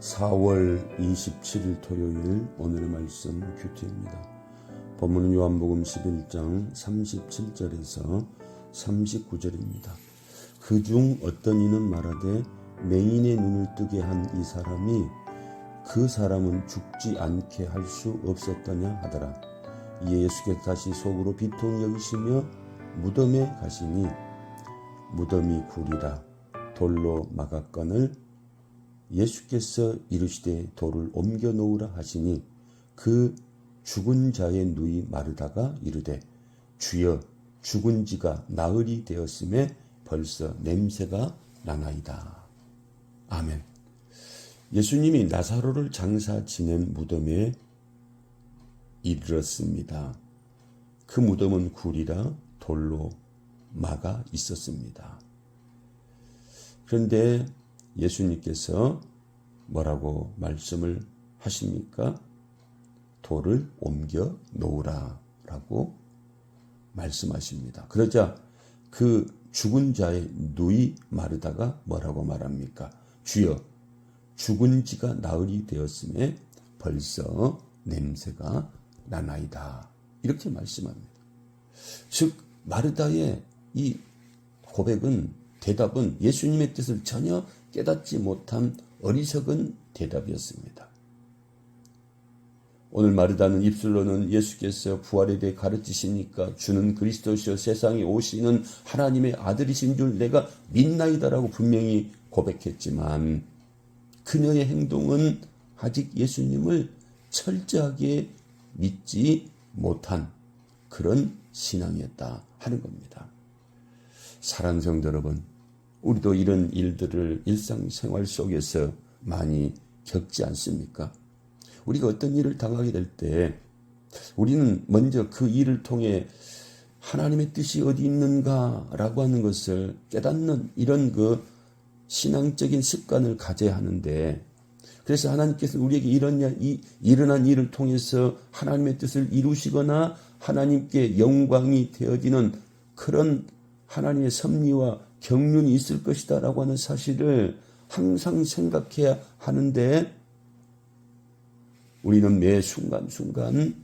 4월 27일 토요일 오늘의 말씀 큐티입니다. 본문은 요한복음 11장 37절에서 39절입니다. 그 중 어떤 이는 말하되 맹인의 눈을 뜨게 한 이 사람이 그 사람은 죽지 않게 할 수 없었더냐 하더라. 예수께서 다시 속으로 비통히 여기시며 무덤에 가시니 무덤이 구리라 돌로 막았건을 예수께서 이르시되 돌을 옮겨 놓으라 하시니 그 죽은 자의 누이 마르다가 이르되 주여 죽은 지가 나흘이 되었음에 벌써 냄새가 나나이다. 아멘. 예수님이 나사로를 장사 지낸 무덤에 이르렀습니다. 그 무덤은 굴이라 돌로 막아 있었습니다. 그런데 예수님께서 뭐라고 말씀을 하십니까? 돌을 옮겨 놓으라 라고 말씀하십니다. 그러자 그 죽은 자의 누이 마르다가 뭐라고 말합니까? 주여 죽은 지가 나흘이 되었음에 벌써 냄새가 나나이다. 이렇게 말씀합니다. 즉 마르다의 이 고백은 대답은 예수님의 뜻을 전혀 깨닫지 못한 어리석은 대답이었습니다. 오늘 마르다는 입술로는 예수께서 부활에 대해 가르치시니까 주는 그리스도시여 세상에 오시는 하나님의 아들이신 줄 내가 믿나이다라고 분명히 고백했지만 그녀의 행동은 아직 예수님을 철저하게 믿지 못한 그런 신앙이었다 하는 겁니다. 사랑하는 성도 여러분, 우리도 이런 일들을 일상생활 속에서 많이 겪지 않습니까? 우리가 어떤 일을 당하게 될 때 우리는 먼저 그 일을 통해 하나님의 뜻이 어디 있는가라고 하는 것을 깨닫는 이런 그 신앙적인 습관을 가져야 하는데 그래서 하나님께서 우리에게 이런 이 일어난 일을 통해서 하나님의 뜻을 이루시거나 하나님께 영광이 되어지는 그런 하나님의 섭리와 경륜이 있을 것이다 라고 하는 사실을 항상 생각해야 하는데 우리는 매 순간순간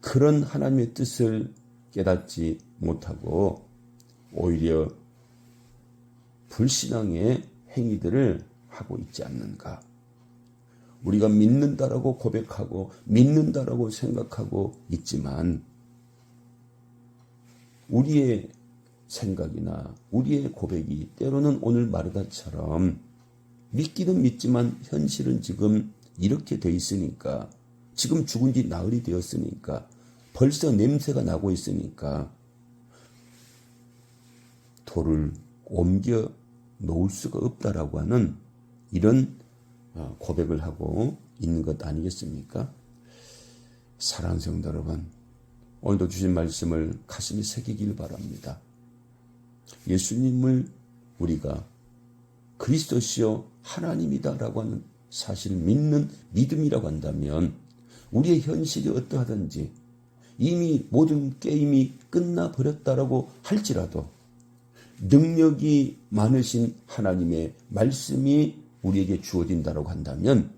그런 하나님의 뜻을 깨닫지 못하고 오히려 불신앙의 행위들을 하고 있지 않는가. 우리가 믿는다라고 고백하고 믿는다라고 생각하고 있지만 우리의 생각이나 우리의 고백이 때로는 오늘 마르다처럼 믿기는 믿지만 현실은 지금 이렇게 돼 있으니까 지금 죽은 지 나흘이 되었으니까 벌써 냄새가 나고 있으니까 돌을 옮겨 놓을 수가 없다라고 하는 이런 고백을 하고 있는 것 아니겠습니까? 사랑하는 성도 여러분, 오늘도 주신 말씀을 가슴에 새기길 바랍니다. 예수님을 우리가 그리스도시요 하나님이다라고 하는 사실을 믿는 믿음이라고 한다면 우리의 현실이 어떠하든지 이미 모든 게임이 끝나 버렸다라고 할지라도 능력이 많으신 하나님의 말씀이 우리에게 주어진다고 한다면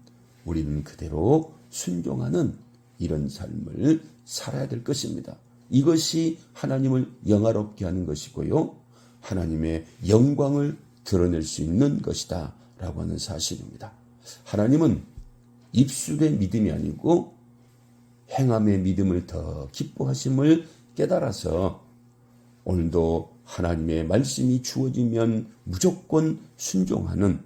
우리는 그대로 순종하는 이런 삶을 살아야 될 것입니다. 이것이 하나님을 영화롭게 하는 것이고요. 하나님의 영광을 드러낼 수 있는 것이다. 라고 하는 사실입니다. 하나님은 입술의 믿음이 아니고 행함의 믿음을 더 기뻐하심을 깨달아서 오늘도 하나님의 말씀이 주어지면 무조건 순종하는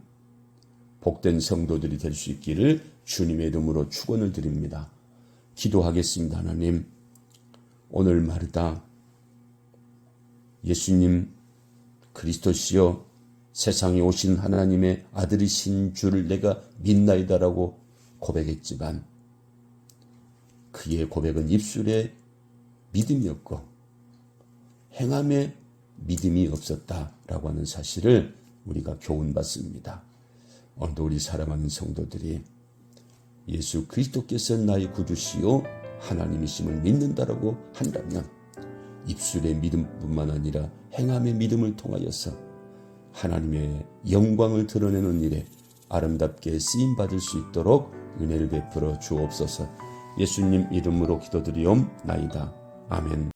복된 성도들이 될 수 있기를 주님의 이름으로 축원을 드립니다. 기도하겠습니다. 하나님. 오늘 말이다. 예수님 그리스도시여 세상에 오신 하나님의 아들이신 줄을 내가 믿나이다라고 고백했지만 그의 고백은 입술에 믿음이었고 행함에 믿음이 없었다라고 하는 사실을 우리가 교훈받습니다. 오늘도 우리 사랑하는 성도들이 예수 그리스도께서 나의 구주시요 하나님이심을 믿는다라고 한다면 입술의 믿음뿐만 아니라 행함의 믿음을 통하여서 하나님의 영광을 드러내는 일에 아름답게 쓰임 받을 수 있도록 은혜를 베풀어 주옵소서. 예수님 이름으로 기도드리옵나이다. 아멘.